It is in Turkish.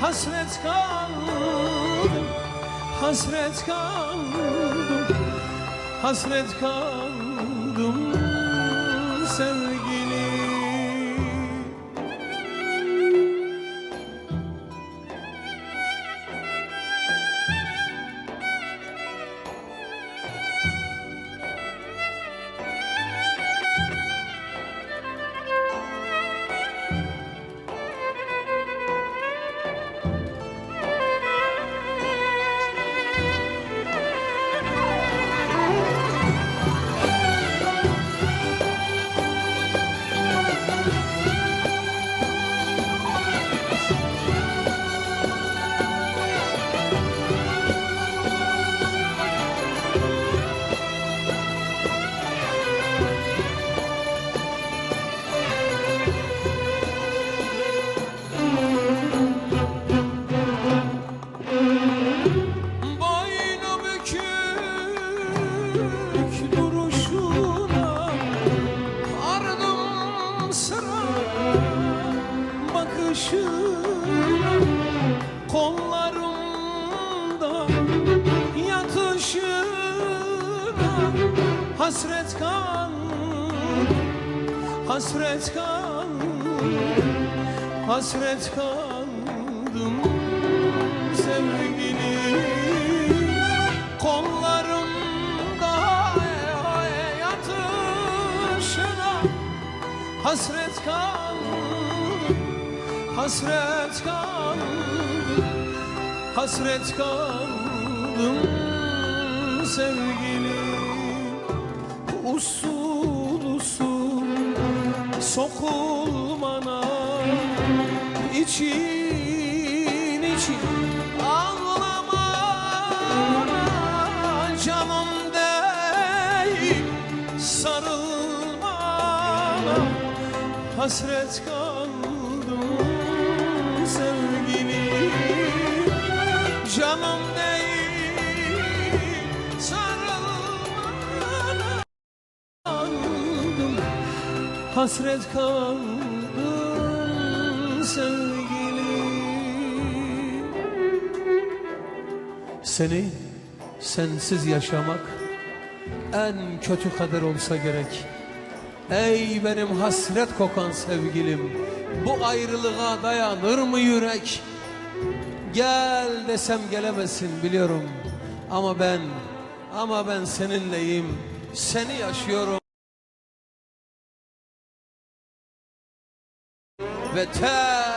Hasret kaldım Hasret kaldım Hasret kaldım. Sevgili Hasret kaldım Hasret kaldım Hasret kaldım sevgili Kollarımda yatışına. Hasret kaldım Hasret kaldım Hasret kaldım sevgili Usul usul sokulmana için için ağlamana canım değil sarılmana. Hasret kaldım sevgili canım değil hasret kaldım sevgili. Seni sensiz yaşamak en kötü kader olsa gerek. Ey benim hasret kokan sevgilim Bu ayrılığa dayanır mı yürek? Gel desem gelemezsin biliyorum. Ama ben Ama ben seninleyim. Seni yaşıyorum The tövbe